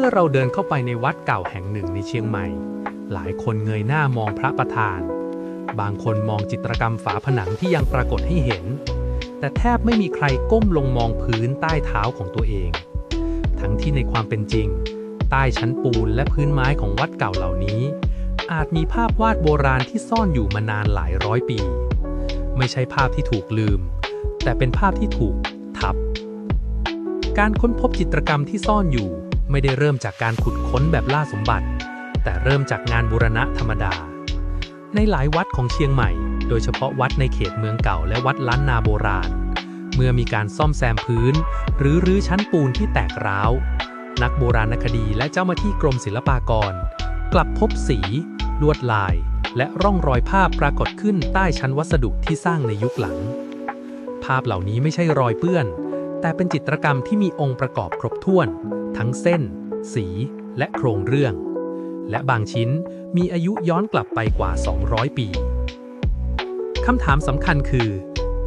มื่อเราเดินเข้าไปในวัดเก่าแห่งหนึ่งในเชียงใหม่ หลายคนเงยหน้ามองพระประธาน บางคนมองจิตรกรรมฝาผนังที่ยังปรากฏให้เห็น แต่แทบไม่มีใครก้มลงมองพื้นใต้เท้าของตัวเอง ทั้งที่ในความเป็นจริง ใต้ชั้นปูนและพื้นไม้ของวัดเก่าเหล่านี้ อาจมีภาพวาดโบราณที่ซ่อนอยู่มานานหลายร้อยปี ไม่ใช่ภาพที่ถูกลืม แต่เป็นภาพที่ถูกทับ การค้นพบจิตรกรรมที่ซ่อนอยู่ ไม่ได้เริ่มจากการขุดค้นแบบล่าสมบัติ แต่เริ่มจากงานบูรณะธรรมดา ในหลายวัดของเชียงใหม่ โดยเฉพาะวัดในเขตเมืองเก่าและวัดล้านนาโบราณ เมื่อมีการซ่อมแซมพื้น หรือรื้อชั้นปูนที่แตกร้าว นักโบราณคดีและเจ้าหน้าที่กรมศิลปากร กลับพบสี ลวดลาย และร่องรอยภาพปรากฏขึ้นใต้ชั้นวัสดุที่สร้างในยุคหลัง ภาพเหล่านี้ไม่ใช่รอยเปื้อน แต่เป็นจิตรกรรมที่มีองค์ประกอบครบถ้วน ทั้งเส้น สี และโครงเรื่อง และบางชิ้นมีอายุย้อนกลับไปกว่า 200 ปีคำถามสำคัญคือ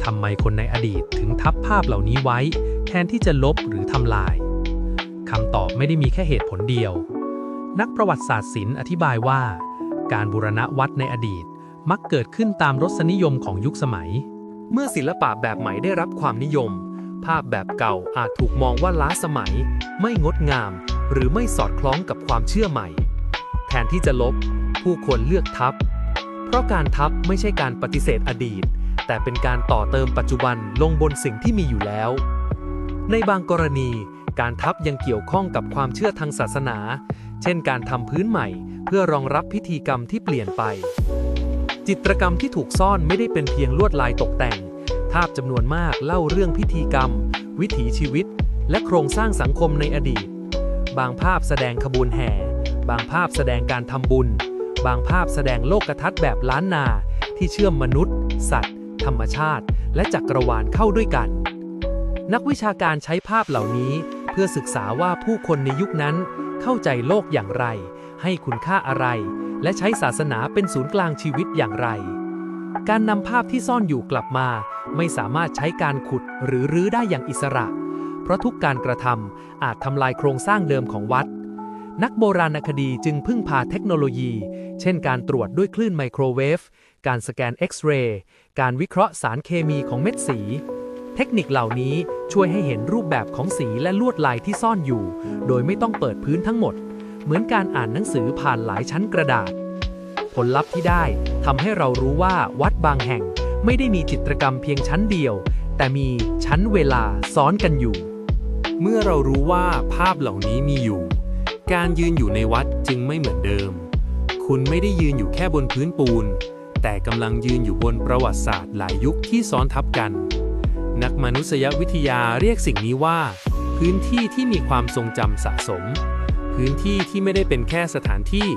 ทำไมคนในอดีตถึงทับภาพเหล่านี้ไว้ แทนที่จะลบหรือทำลายคำตอบไม่ได้มีแค่เหตุผลเดียว นักประวัติศาสตร์ศิลป์อธิบายว่า การบูรณะวัดในอดีตมักเกิดขึ้นตามรสนิยมของยุคสมัย เมื่อศิลปะแบบใหม่ได้รับความนิยม ภาพแบบเก่าอาจถูกมองว่าล้าสมัย ไม่งดงาม หรือไม่สอดคล้องกับความเชื่อใหม่ แทนที่จะลบ ผู้คนเลือกทับ เพราะการทับไม่ใช่การปฏิเสธอดีต แต่เป็นการต่อเติมปัจจุบันลงบนสิ่งที่มีอยู่แล้ว ในบางกรณี การทับยังเกี่ยวข้องกับความเชื่อทางศาสนา เช่น การทำพื้นใหม่ เพื่อรองรับพิธีกรรมที่เปลี่ยนไป จิตรกรรมที่ถูกซ่อนไม่ได้เป็นเพียงลวดลายตกแต่ง ภาพจำนวนมากเล่าเรื่องพิธีกรรม วิถีชีวิต และโครงสร้างสังคมในอดีต บางภาพแสดงขบวนแห่ บางภาพแสดงการทำบุญ บางภาพแสดงโลกทัศน์แบบล้านนา ที่เชื่อมมนุษย์ สัตว์ ธรรมชาติ และจักรวาลเข้าด้วยกัน นักวิชาการใช้ภาพเหล่านี้ เพื่อศึกษาว่าผู้คนในยุคนั้น เข้าใจโลกอย่างไร ให้คุณค่าอะไร และใช้ศาสนาเป็นศูนย์กลางชีวิตอย่างไร การนำภาพที่ซ่อนอยู่กลับมา ไม่สามารถใช้การขุดหรือรื้อได้อย่างอิสระ เพราะทุกการกระทำอาจทำลายโครงสร้างเดิมของวัด นักโบราณคดีจึงพึ่งพาเทคโนโลยี เช่นการตรวจด้วยคลื่นไมโครเวฟ การสแกนเอ็กซเรย์ การวิเคราะห์สารเคมีของเม็ดสี เทคนิคเหล่านี้ช่วยให้เห็นรูปแบบของสีและลวดลายที่ซ่อนอยู่ โดยไม่ต้องเปิดพื้นทั้งหมด เหมือนการอ่านหนังสือผ่านหลายชั้นกระดาษ ผลลัพธ์ที่ได้ทำให้เรารู้ว่าวัดบางแห่ง ไม่ได้มีจิตรกรรมเพียงชั้นเดียว แต่มีชั้นเวลาซ้อนกันอยู่ เมื่อเรารู้ว่าภาพเหล่านี้มีอยู่ การยืนอยู่ในวัดจึงไม่เหมือนเดิม คุณไม่ได้ยืนอยู่แค่บนพื้นปูน แต่กำลังยืนอยู่บนประวัติศาสตร์หลายยุคที่ซ้อนทับกัน นักมนุษยวิทยาเรียกสิ่งนี้ว่า พื้นที่ที่มีความทรงจำสะสม พื้นที่ที่ไม่ได้เป็นแค่สถานที่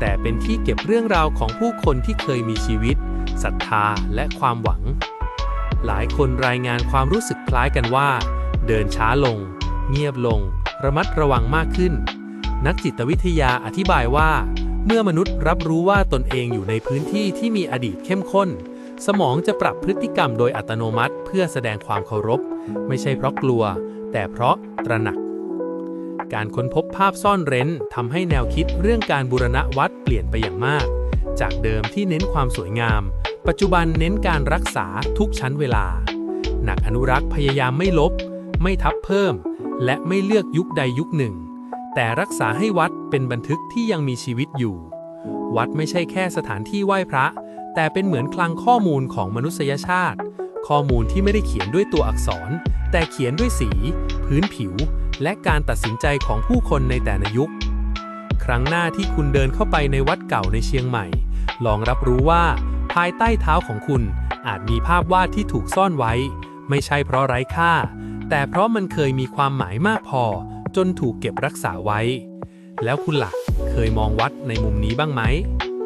แต่เป็นที่เก็บเรื่องราวของผู้คนที่เคยมีชีวิต ศรัทธาและความหวัง หลายคนรายงานความรู้สึกคล้ายกันว่า เดินช้าลง เงียบลง ระมัดระวังมากขึ้น นักจิตวิทยาอธิบายว่า เมื่อมนุษย์รับรู้ว่าตนเองอยู่ในพื้นที่ที่มีอดีตเข้มข้น สมองจะปรับพฤติกรรมโดยอัตโนมัติ เพื่อแสดงความเคารพ ไม่ใช่เพราะกลัว แต่เพราะตระหนักการค้นพบภาพซ่อนเร้นทำให้แนวคิดเรื่องการบูรณะวัดเปลี่ยนไปอย่างมาก จากเดิมที่เน้นความสวยงาม ปัจจุบันเน้นการรักษาทุกชั้นเวลา หนักอนุรักษ์พยายามไม่ลบ ไม่ทับเพิ่ม และไม่เลือกยุคใดยุคหนึ่ง แต่รักษาให้วัดเป็นบันทึกที่ยังมีชีวิตอยู่ วัดไม่ใช่แค่สถานที่ไหว้พระ แต่เป็นเหมือนคลังข้อมูลของมนุษยชาติ ข้อมูลที่ไม่ได้เขียนด้วยตัวอักษร แต่เขียนด้วยสี พื้นผิว และการตัดสินใจของผู้คนในแต่ละยุค ครั้งหน้าที่คุณเดินเข้าไปในวัดเก่าในเชียงใหม่ ลองรับรู้ว่า ภายใต้เท้าของคุณอาจมีภาพวาดที่ถูกซ่อนไว้ ไม่ใช่เพราะไร้ค่า แต่เพราะมันเคยมีความหมายมากพอ จนถูกเก็บรักษาไว้ แล้วคุณล่ะเคยมองวัดในมุมนี้บ้างไหม